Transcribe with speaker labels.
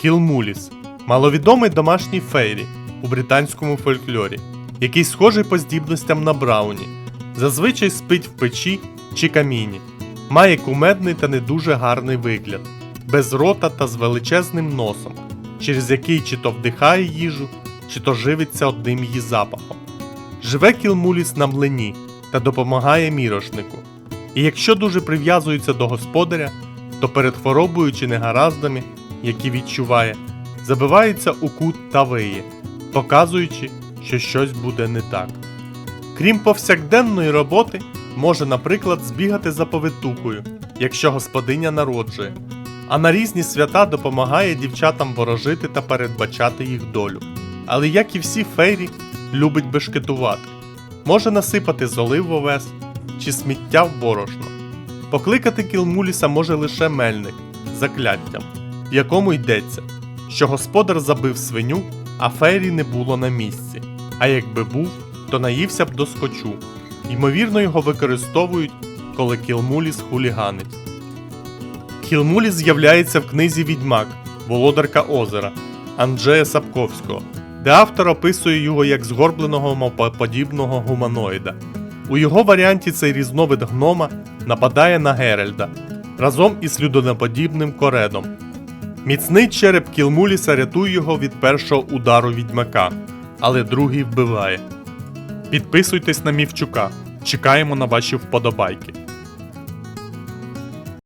Speaker 1: Кілмуліс маловідомий домашній фейрі у британському фольклорі, який схожий по здібностям на Брауні, зазвичай спить в печі чи каміні, має кумедний та не дуже гарний вигляд, без рота та з величезним носом, через який чи то вдихає їжу, чи то живиться одним її запахом. Живе кілмуліс на млині та допомагає мірошнику. І якщо дуже прив'язується до господаря, то перед хворобою чи негараздами, які відчуває, забивається у кут та виє, показуючи, що щось буде не так. Крім повсякденної роботи, може, наприклад, збігати за повитукою, якщо господиня народжує, а на різні свята допомагає дівчатам ворожити та передбачати їх долю. Але як і всі фейрі, любить бешкетувати, може насипати золи в овес чи сміття в борошно. Покликати кілмуліса може лише мельник закляттям, в якому йдеться, що господар забив свиню, а фейрі не було на місці. А якби був, то наївся б до скочу. Ймовірно, його використовують, коли кілмуліс хуліганить. Кілмуліс з'являється в книзі Відьмак Володарка озера Анджея Сапковського, де автор описує його як згорбленого мавпоподібного гуманоїда. У його варіанті цей різновид гнома нападає на Геральда разом із людоноподібним коредом. Міцний череп Кілмуліса рятує його від першого удару відьмака, але другий вбиває. Підписуйтесь на Мівчука. Чекаємо на ваші вподобайки.